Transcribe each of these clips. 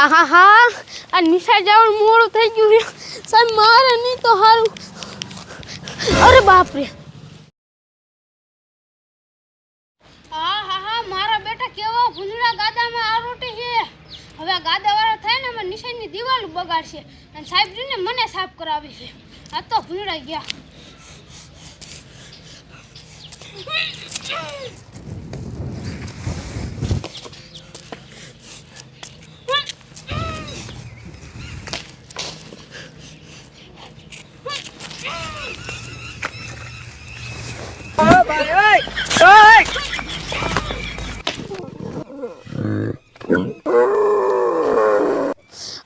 હા હા હા આ નિશા જવાનું મોડું થઈ ગયું સાહેબ, મારે નહીં તો સારું અરે બાપરે. હા હા હા મારા બેટા કેવા ભૂંજડા ગાદામાં આરોટી છે. હવે ગાદાવાળા થાય ને અમે નિશાનની દિવાલ બગાડશે. અને સાહેબજીને મને સાફ કરાવી છે. તો ભૂંજડા ગયા.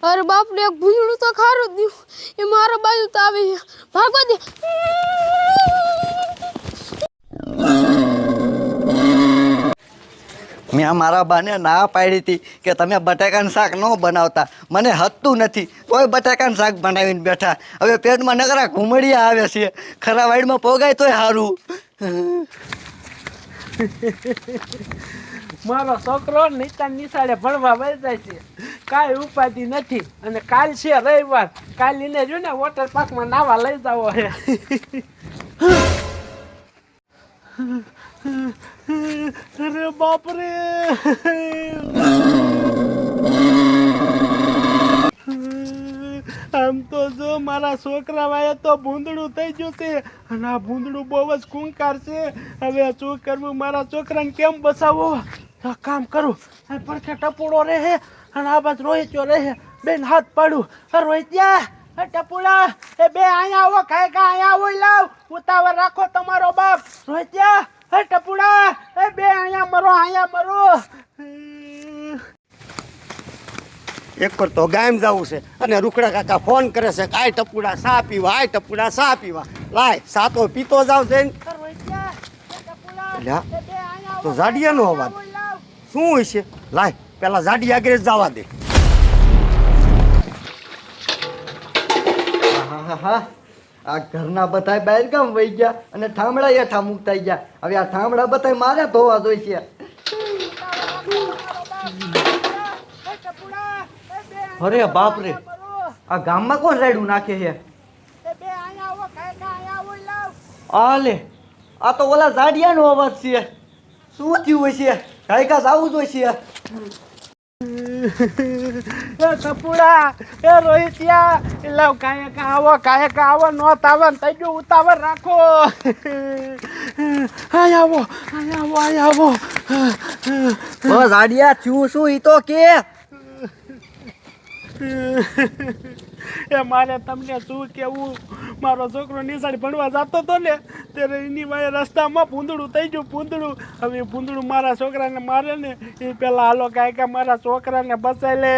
અરે બાપ રે એક ભૂંજણું તો ખારું જ દ્યું એ મારા બાજુ તો આવી ભાગવા દે. મેં મારા બાને ના પાડી હતી કે તમે બટાકાનું શાક ન બનાવતા. મને હતું નથી. કોઈ બટાકાનું શાક બનાવીને બેઠા. હવે પેટમાં નકરા ઘૂમડિયા આવે છે. ખરા વાઈડમાં પોગાય તોય સારું મારો છોકરો નીચા નિશાળે ભણવા વહી જાય છે. કાંઈ ઉપાધિ નથી. અને કાલ છે રવિવાર. કાલ એને જો ને વોટર પાર્કમાં નાવા લઈ જાવો અરે બાપરે. આમ તો જો મારા છોકરા વાય તો ભૂંદડું થઈ ગયું છે. અને આ ભૂંદડું બહુ જ કુંકાર છે. હવે શું કરવું? મારા છોકરાને કેમ બસાવો કામ કરું. પડખે ટપોડો રહે અને આ બાજુ જો રહે. બેન હાથ પાડું. રોહિત રોહિત્યા એ ટપુડા એ બે અહીંયા આવો ખાય કા અહીંયા આવો લાવ. ઉતાવળ રાખો તમારો બાપ. રોહિત્યા હે ટપુડા એ બે અહીંયા મરો અહીંયા મરો. એક પર તો ગામ જવું છે. અને રૂકડા કાકા ફોન કરે છે કે આય ટપુડા સા પીવા? આય ટપુડા સા પીવા? લાય સાતો પીતો જાવ છે તો જાડિયાનો અવાજ. શું હોય છે? લાય. પેલા જાડી આગળ જવા દે. આ ઘરના બધા બહાર ગામ વહી ગયા અને ઠામડા હેઠા મુકતા ગયા. હવે આ ઠામડા બધા મારે ધોવા જોઈશે. અરે બાપ રે આ ગામમાં કોણ રાયડું નાખે છે? લાવ આ તો ઓલા ઝાડિયાનો અવાજ છે. શું થયું છે કાંઈ કાંઈ આવું જોઈશે. એ કપૂડા એ રોહિતિયા, એ લાવ કાંઈ કા આવો, કાંઈ કા આવો, નો તાવન થઈ ગયું, ઉતાવળ રાખો. આય આવો આય આવો આય આવો. બસ ઝાડિયા થયું શું ઈ તો કે? એ મારે તમને શું કેવું? મારો છોકરો નિશાળ ભણવા જતો હતો ને, ત્યારે એની વાય રસ્તામાં પૂંદડું થઈ ગયું પૂંદડું હવે પૂંદડું મારા છોકરાને મારે ને, એ પેલા હાલો કાંઈ કા મારા છોકરાને બચાઈ લે.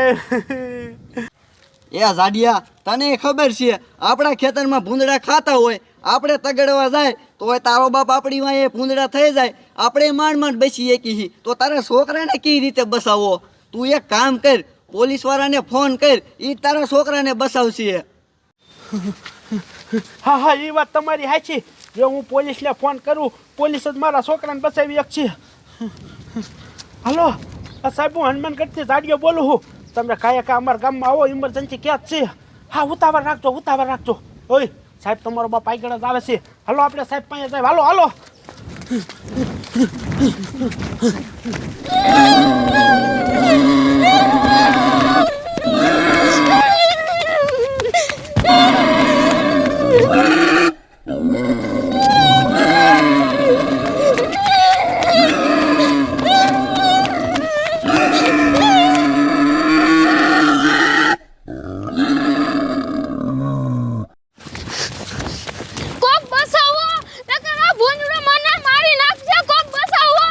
એ ઝાડિયા તને ખબર છે, આપણા ખેતરમાં ભૂંદડા ખાતા હોય, આપણે તગડવા જાય તો તારો બાપ આપણી વાંહે ભૂંદડા થઈ જાય, આપણે માંડ માંડ બેસીએ એકી તો તારા છોકરાને કઈ રીતે બસાવો? તું એક કામ કર પોલીસ વાળાને ફોન કર એ તારા છોકરાને બસાવશે હા હા એ વાત તમારી સાચી જો હું પોલીસને ફોન કરું પોલીસ જ મારા છોકરાને બસાવી એક હલો સાહેબ હું હનુમાનગઢથી જાડીઓ બોલું છું તમે કાંઈ કા અમારા ગામમાં આવો ઇમરજન્સી ક્યાં જ છે હા ઉતાવળ રાખજો ઉતાવળ રાખજો ઓય સાહેબ તમારો બાપ આગળ જ આવે છે હલો આપણે સાહેબ પાસે સાહેબ હાલો હાલો કોક બસાવો નકર આ ભૂંજડો મને મારી નાખશે કોક બસાવો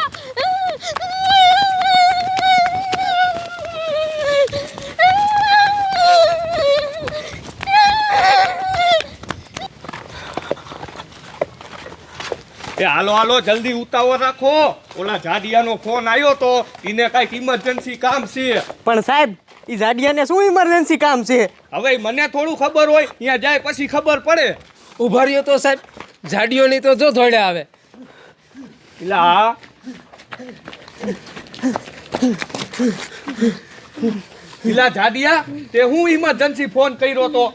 હાલો હાલો જલ્દી ઉતાવળ રાખો. ઓલા જાડિયાનો ફોન આવ્યો તો એને કાંઈક ઇમરજન્સી કામ છે. પણ સાહેબ એ જાડિયાને શું ઇમરજન્સી કામ છે? હવે મને થોડું ખબર હોય ત્યાં જાય પછી ખબર પડે. ઊભા રહ્યો તો સાહેબ જાડિયોની તો જો ધોડે આવે. લા. હા પેલા જાડિયા તે હું ઇમરજન્સી ફોન કર્યો તો?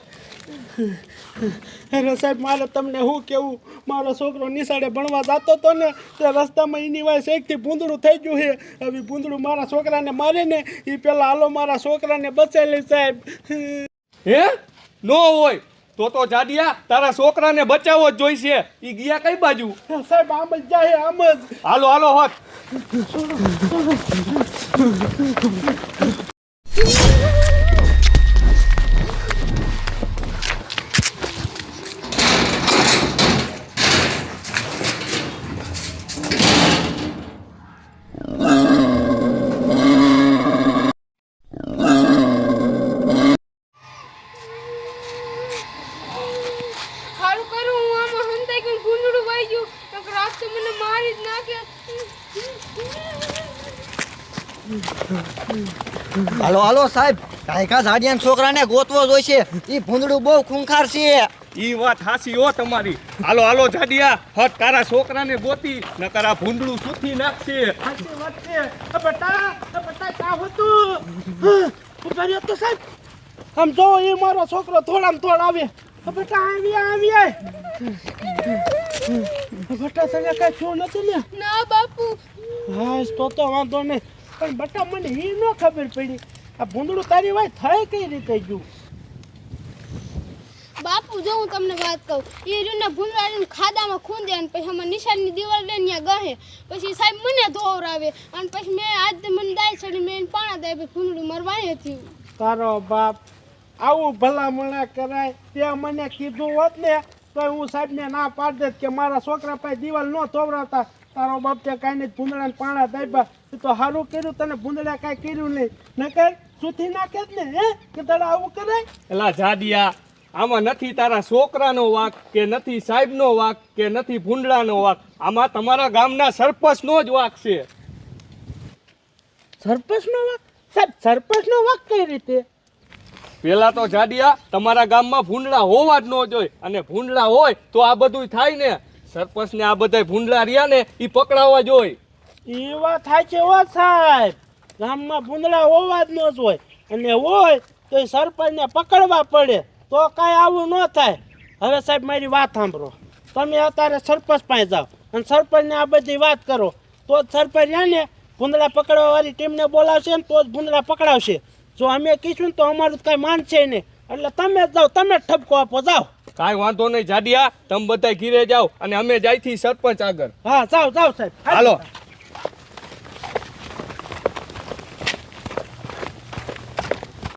અરે સાહેબ મારે તમને શું કેવું? મારો છોકરો નિશાળે ભણવા જતો હતો ને તે રસ્તામાં એની વાય શેકથી ભૂંદડું થઈ ગયું છે. હવે ભૂંદડું મારા છોકરાને મારે ને એ પેલા હાલો મારા છોકરાને બચાવી સાહેબ. હે? નો હોય. તો તો જાડિયા તારા છોકરાને બચાવવો જ જોઈશે. ઈ ગયા કઈ બાજુ? સાહેબ આમ જ જાય આમ જ. હાલો હાલો હોત સારું કરું હું આમાં હંતાઈ ગયું ભૂંડડું વાઈ ગયું નકર આજ તો મને મારી જ નાખે હાલો હાલો સાહેબ. કાયકા ઝાડિયાના છોકરાને ગોતવો જોઈશે. ઈ ભૂંદડું બહુ ખૂંખાર છે. ઈ વાત હાસી હો તમારી. હાલો હાલો જાડિયા હટ તારા છોકરાને ગોતી નકર આ ભૂંડળું સુથી નાખશે. હાસી વાત છે. બટા બટા કા હતું ઉપર તો સાહેબ. આમ જો એ મારો છોકરો થોડામ થોડ આવે. બટા આવી આવી આય. અ બેટા કઈ થયું નથી ને? ના બાપુ. હા તો તો વાંધો નહીં. પણ બટા મને એ ન ખબર પડી. આ ભૂંડળું તારી વાય થાય કઈ રીતે ગયું? બાપુ જો હું તમને વાત કહું એ રીને ભૂંદરાને ખાડામાં ખૂંદે અને પછી અમે નિશાળની દિવાલ લઈને ત્યાં ગહે. પછી સાહેબ મને ધોવરાવે અને પછી મેં આજ મને દાય ચડી મેં પાણા દાય પછી ભૂંદડું મરવાય થયું. તારો બાપ આવું ભલામણા કરાય તે મને કીધું હોત ને તો હું સાહેબને ના પાડી દેત કે મારા છોકરા પાસે દિવાલ ન ધોવરાવતા. તારો બાપ તે કાંઈ નહીં ભૂંદડાને પાણા દાયબા. તો સારું કર્યું તને ભૂંદડા કાંઈ કર્યું નહીં. નકર સુથી નાખે જ ને હે? કે તારા આવું કરે? એલા જાડિયા આમાં નથી તારા છોકરાનો વાક કે નથી સાહેબનો વાક કે નથી ભૂંડળાનો વાક. આમાં તમારા ગામના સરપંચનો જ વાક છે. સરપંચનો વાક? સાહેબ સરપંચનો વાક કઈ રીતે? પેલા તો જાડિયા તમારા ગામમાં ભૂંડળા હોવા જ ન જોઈએ. અને ભૂંડળા હોય તો આ બધું થાય ને. સરપંચને આ બધા ભૂંડળા રહ્યા ને એ પકડાવવા જોઈએ એ વાત થાય છે હો સાહેબ. ગામમાં ભૂંદડા હોવા જ ન જોઈએ. અને હોય તો એ સરપંચને પકડવા પડે. તો કાંઈ આવું ન થાય. હવે સાહેબ મારી વાત સાંભળો. તમે અત્યારે સરપંચ પાસે જાઓ અને સરપંચને આ બધી વાત કરો. તો જ સરપંચ રહ્યા ને ભૂંદડા પકડવાવાળી ટીમને બોલાવશે ને તો જ ભૂંદડા પકડાવશે. જો અમે કહીશું તો અમારું કાંઈ કાંઈ માનશે નહીં. એટલે તમે જાઓ તમે ઠપકો આપો જાઓ. કાંઈ વાંધો નહીં જાડિયા તમે બધા ઘીરે જાઓ અને અમે જાયથી સરપંચ આગળ. હા જાઓ જાઓ સાહેબ. હાલો.